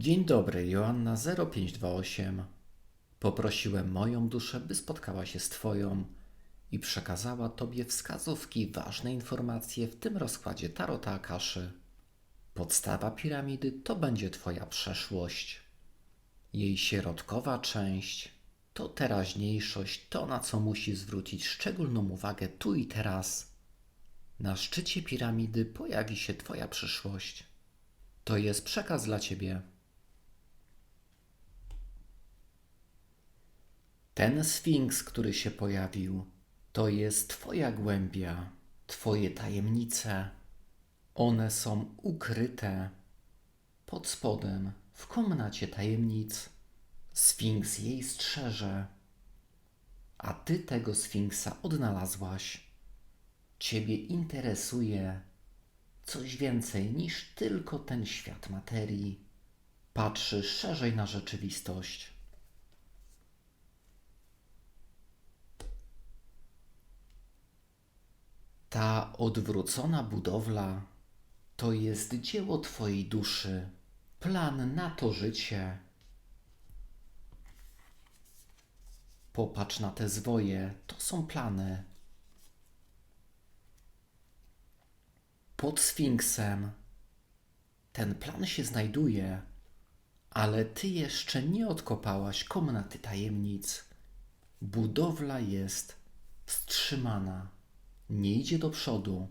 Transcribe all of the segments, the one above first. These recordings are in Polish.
Dzień dobry, Joanna 0528. Poprosiłem moją duszę, by spotkała się z Twoją i przekazała Tobie wskazówki, ważne informacje w tym rozkładzie Tarota Akaszy. Podstawa piramidy to będzie Twoja przeszłość. Jej środkowa część to teraźniejszość, to na co musi zwrócić szczególną uwagę tu i teraz. Na szczycie piramidy pojawi się Twoja przyszłość. To jest przekaz dla Ciebie. Ten sfinks, który się pojawił, to jest Twoja głębia, Twoje tajemnice. One są ukryte pod spodem, w komnacie tajemnic. Sfinks jej strzeże, a Ty tego sfinksa odnalazłaś. Ciebie interesuje coś więcej niż tylko ten świat materii. Patrzysz szerzej na rzeczywistość. Ta odwrócona budowla to jest dzieło Twojej duszy, plan na to życie. Popatrz na te zwoje, to są plany. Pod Sfinksem ten plan się znajduje, ale Ty jeszcze nie odkopałaś komnaty tajemnic. Budowla jest wstrzymana nie idzie do przodu.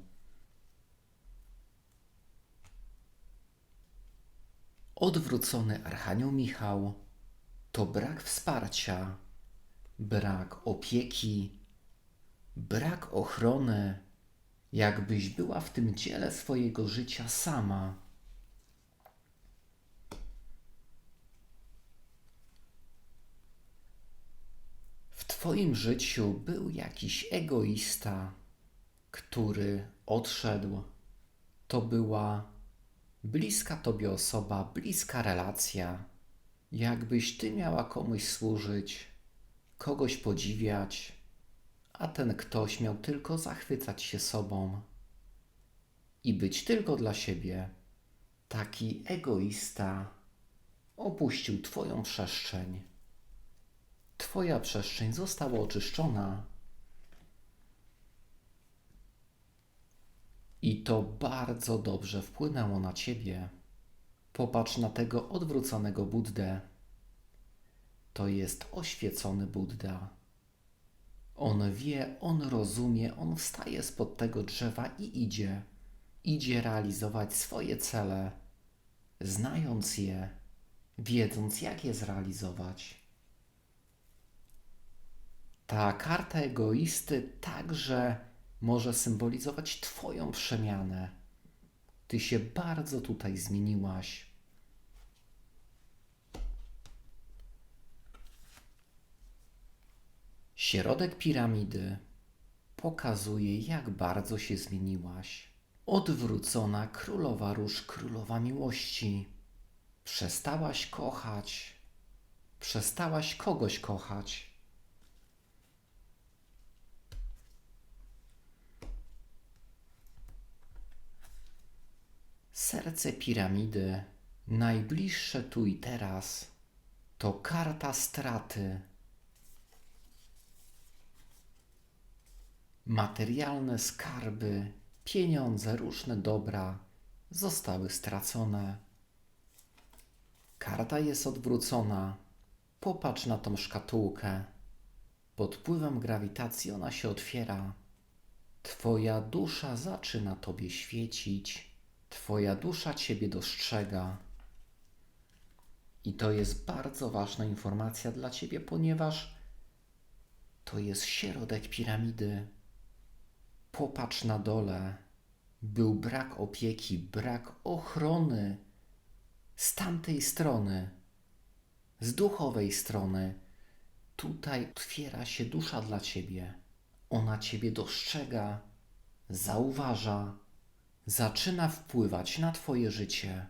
Odwrócony Archanioł Michał to brak wsparcia, brak opieki, brak ochrony, jakbyś była w tym dziele swojego życia sama. W Twoim życiu był jakiś egoista, który odszedł, to była bliska Tobie osoba, bliska relacja. Jakbyś Ty miała komuś służyć, kogoś podziwiać, a ten ktoś miał tylko zachwycać się sobą i być tylko dla siebie. Taki egoista opuścił Twoją przestrzeń. Twoja przestrzeń została oczyszczona I to bardzo dobrze wpłynęło na ciebie. Popatrz na tego odwróconego Buddę. To jest oświecony Buddha. On wie, on rozumie, on wstaje spod tego drzewa i idzie. Idzie realizować swoje cele, znając je, wiedząc, jak je zrealizować. Ta karta egoisty także może symbolizować Twoją przemianę. Ty się bardzo tutaj zmieniłaś. Środek piramidy pokazuje, jak bardzo się zmieniłaś. Odwrócona królowa róż, królowa miłości. Przestałaś kochać, przestałaś kogoś kochać Serce piramidy, najbliższe tu i teraz, to karta straty. Materialne skarby, pieniądze, różne dobra zostały stracone. Karta jest odwrócona. Popatrz na tą szkatułkę. Pod wpływem grawitacji ona się otwiera. Twoja dusza zaczyna tobie świecić. Twoja dusza Ciebie dostrzega. I to jest bardzo ważna informacja dla Ciebie, ponieważ to jest środek piramidy. Popatrz na dole. Był brak opieki, brak ochrony z tamtej strony, z duchowej strony. Tutaj otwiera się dusza dla Ciebie. Ona Ciebie dostrzega, zauważa zaczyna wpływać na Twoje życie.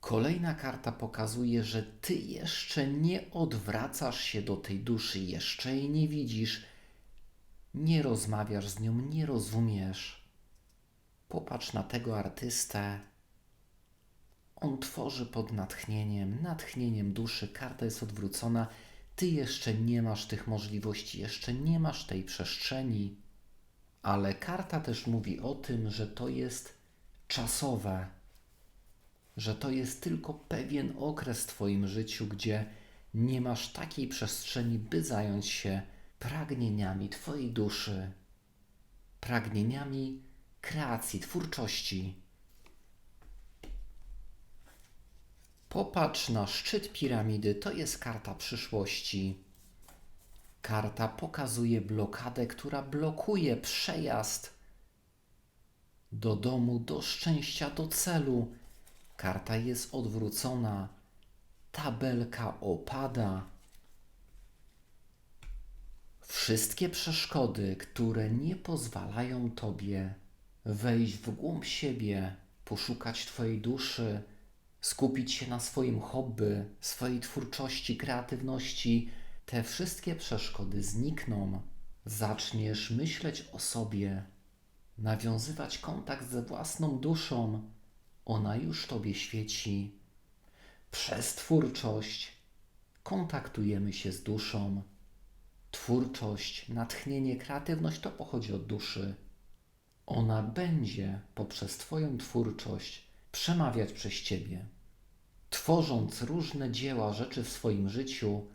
Kolejna karta pokazuje, że Ty jeszcze nie odwracasz się do tej duszy, jeszcze jej nie widzisz. nie rozmawiasz z nią, nie rozumiesz. Popatrz na tego artystę. On tworzy pod natchnieniem, natchnieniem duszy, karta jest odwrócona. Ty jeszcze nie masz tych możliwości, jeszcze nie masz tej przestrzeni, ale karta też mówi o tym, że to jest czasowe, że to jest tylko pewien okres w Twoim życiu, gdzie nie masz takiej przestrzeni, by zająć się pragnieniami Twojej duszy, pragnieniami kreacji, twórczości. Popatrz na szczyt piramidy, to jest karta przyszłości. Karta pokazuje blokadę, która blokuje przejazd do domu, do szczęścia, do celu. Karta jest odwrócona, tabelka opada. Wszystkie przeszkody, które nie pozwalają Tobie wejść w głąb siebie, poszukać Twojej duszy, skupić się na swoim hobby, swojej twórczości, kreatywności, te wszystkie przeszkody znikną. Zaczniesz myśleć o sobie, nawiązywać kontakt ze własną duszą. Ona już Tobie świeci. Przez twórczość kontaktujemy się z duszą. Twórczość, natchnienie, kreatywność to pochodzi od duszy. Ona będzie poprzez Twoją twórczość przemawiać przez Ciebie. Tworząc różne dzieła, rzeczy w swoim życiu,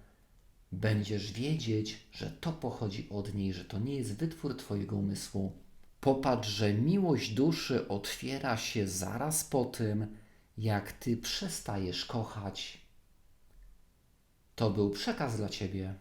będziesz wiedzieć, że to pochodzi od niej, że to nie jest wytwór Twojego umysłu. Popatrz, że miłość duszy otwiera się zaraz po tym, jak Ty przestajesz kochać. To był przekaz dla Ciebie.